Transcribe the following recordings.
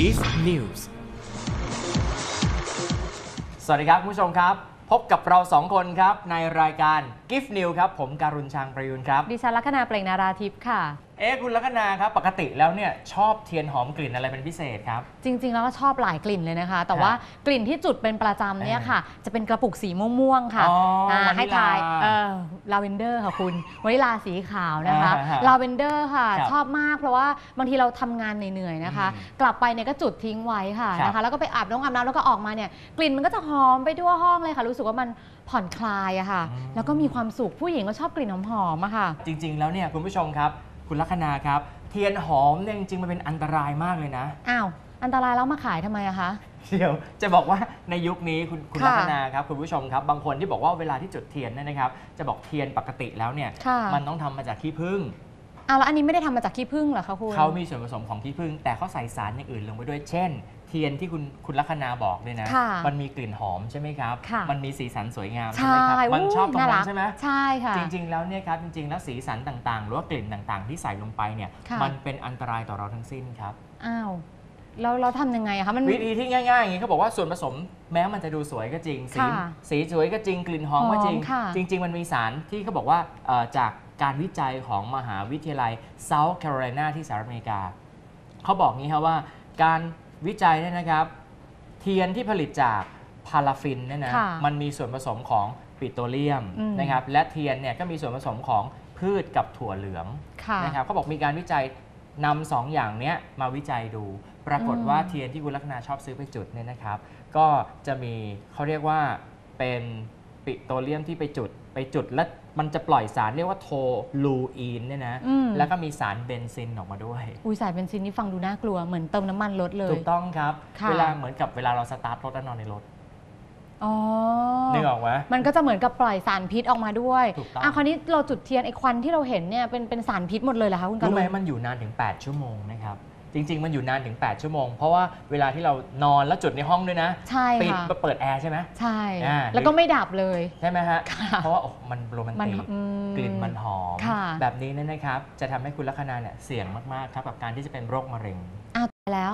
Gift News สวัสดีครับ คุณผู้ชมครับ พบกับเราสองคนครับ ในรายการ Gift New ครับ ผมการุณชางประยุนครับ ดิฉันลัคนาเปล่งนาราทิพย์ค่ะ เอ๊ะคุณลัคนาครับ ปกติแล้วเนี่ยชอบเทียนหอมกลิ่นอะไรเป็นพิเศษครับ จริง ๆ แล้วก็ชอบหลายกลิ่นเลยนะคะ แต่ครับว่ากลิ่นที่จุดเป็นประจำเนี่ยค่ะ จะเป็นกระปุกสีม่วงๆค่ะอ๋ออ่าวานิลลาให้ทายเออลาเวนเดอร์ค่ะคุณวานิลาสีขาวนะคะอ่าฮะลาเวนเดอร์ค่ะ ครับชอบมากเพราะว่าบางทีเราทำงานเหนื่อยๆนะคะ อืมกลับไปเนี่ยก็จุดทิ้งไว้ค่ะครับนะคะ แล้วก็ไปอาบน้ำอาบน้ำแล้วก็ออกมาเนี่ยกลิ่นมันก็จะหอมไปทั่วห้องเลยค่ะ รู้สึกว่ามันผ่อนคลายอะค่ะ อืม แล้วก็มีความสุขผู้หญิงก็ชอบกลิ่นหอมๆอะค่ะ จริง ๆ แล้วเนี่ยคุณผู้ชมครับ คุณลัคนาครับ เทียนหอมเนี่ยจริงๆมันเป็นอันตรายมากเลยนะ อ้าว อันตรายแล้วมาขายทำไมอะคะ เดี๋ยวจะบอกว่าในยุคนี้คุณคุณค่ะลัคนาครับคุณผู้ชมครับ บางคนที่บอกว่าเวลาที่จุดเทียนเนี่ยนะครับ จะบอกเทียนปกติแล้วเนี่ย ค่ะ มันต้องทำมาจากขี้ผึ้ง อ้าวแล้วอันนี้ไม่ได้ทำมาจากขี้ผึ้งเหรอคะคุณ เขามีส่วนผสมของขี้ผึ้งแต่เขาใส่สารอย่างอื่นลงไปด้วย เช่น เทียนที่คุณคุณลัคนาบอกเนี่ยนะ ค่ะมันมีกลิ่นหอมใช่ไหมครับ ค่ะ มันมีสีสันสวยงามใช่ใช่ไหมครับ มันชอบตรงานั้รันใช่ไหม ใช่ค่ะ จริง ๆ แล้วเนี่ยครับจริง ๆ แล้วสีสันต่างๆ หรือว่ากลิ่นต่างๆ ที่ใส่ลงไปเนี่ยค่ะ มันเป็นอันตรายต่อเราทั้งสิ้นครับ อ้าวแล้วเราทำยังไงอะคะมัน วิธีที่ง่ายๆอย่างนี้เขาบอกว่าส่วนผสมแม้มันจะดูสวยก็จริง สีค่ะสีสวยก็จริงกลิ่นหอมก็จริง หอมค่ะจริง ๆ มันมีสารที่เขาบอกว่าเอ่อจาก การวิจัยของมหาวิทยาลัย South Carolina ที่สหรัฐอเมริกา เขาบอกงี้ครับว่าการวิจัยเนี่ยนะครับ เทียนที่ผลิตจากพาราฟินเนี่ยนะค่ะมันมีส่วนผสมของปิโตรเลียมอืมนะครับและเทียนเนี่ยก็มีส่วนผสมของพืชกับถั่วเหลืองค่ะนะครับเขาบอกมีการวิจัยนำสองอย่างเนี้ยมาวิจัยดู ปรากฏอืมว่าเทียนที่คุณลักษณาชอบซื้อไปจุดเนี่ยนะครับ ก็จะมีเขาเรียกว่าเป็นปิโตรเลียมที่ไปจุดไปจุดแล้ว มันจะปล่อยสารเรียกว่าโทลูอีนเนี่ยนะ อืม แล้วก็มีสารเบนซินออกมาด้วย อุ้ยสายเบนซินนี่ฟังดูน่ากลัวเหมือนเติมน้ำมันรถเลย ถูกต้องครับ ค่ะ เวลาเหมือนกับเวลาเราสตาร์ทรถแล้วนอนในรถอ๋อ นึกออกไหม มันก็จะเหมือนกับปล่อยสารพิษออกมาด้วยถูกต้อง อะคราวนี้เราจุดเทียนไอ้ควันที่เราเห็นเนี่ยเป็นเป็นสารพิษหมดเลยเหรอคะคุณการู้รุไหมณมันอยู่นานถึง 8 ชั่วโมงนะครับ จริง ๆ มันอยู่นานถึง 8 ชั่วโมง เพราะว่าเวลาที่เรานอนแล้วจุดในห้องด้วยนะใช่ปิดค่ะเปิดแอร์ใช่ไหม ใช่ อ่า แล้วก็ไม่ดับเลย ใช่ไหมฮะ ค่ะเพราะว่าโอ้มันโรแมนมันติกอืมกลิ่นมันหอม ค่ะ แบบนี้เนี่ยนะครับ จะทำให้คุณลัคนาเนี่ยเสี่ยงมาก ๆ ครับกับการที่จะเป็นโรคมะเร็ง อ้าวตายแล้ว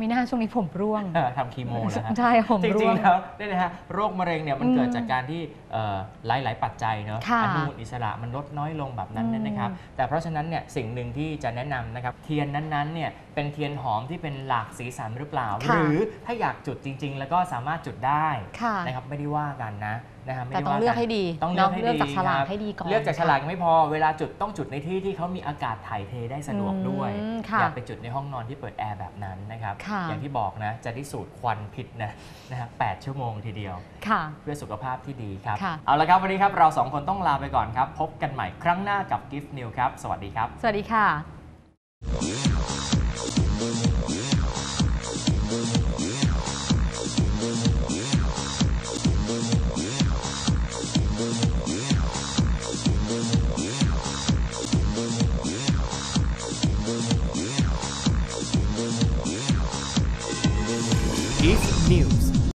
มีหน้าช่วงนี้ผมร่วง เอ่อทำคีโมนะฮะ ใช่ผมจร่ริวง งๆแล้วเนี่ยนะฮะโรคมะเร็งเนี่ยมันอืมเกิดจากการที่เอ่อหลาย ๆ ปัจจัยเนาะค่ะอนุมูลอิสระมันลดน้อยลงแบบนั้นเนี่ยนะครับ อืมแต่เพราะฉะนั้นเนี่ยสิ่งหนึ่งที่จะแนะนำนะครับเทียนนั้นๆเนี่ยเป็นเทียนหอมที่เป็นหลากสีสันหรือเปล่าหค่ะรือถ้าอยากจุดจริง ๆ แล้วก็สามารถจุดได้ค่ะ นะครับไม่ได้ว่ากันนะ นะฮะไม่แต่ได้ต้องว่าเลือกให้ดีต้องเลือกให้เนาะเลือกดีจากฉลากครับให้ดีก่อนเลือกจากฉลากยังไม่พอเวลาจุดต้องจุดในที่ที่เขามีอากาศถ่ายเทได้สะดวกด้วยอืมค่ะอย่าไปจุดในห้องนอนที่เปิดแอร์แบบนั้นนะครับค่ะ อย่างที่บอกนะจะได้สูดควันพิษนะนะฮะ8ชั่วโมงทีเดียว ค่ะ เพื่อสุขภาพที่ดีครับ ค่ะ เอาละครับ วันนี้ครับ เราสองคนต้องลาไปก่อนครับ พบกันใหม่ครั้งหน้ากับ Gift New ครับ สวัสดีครับ สวัสดีค่ะ Chief News.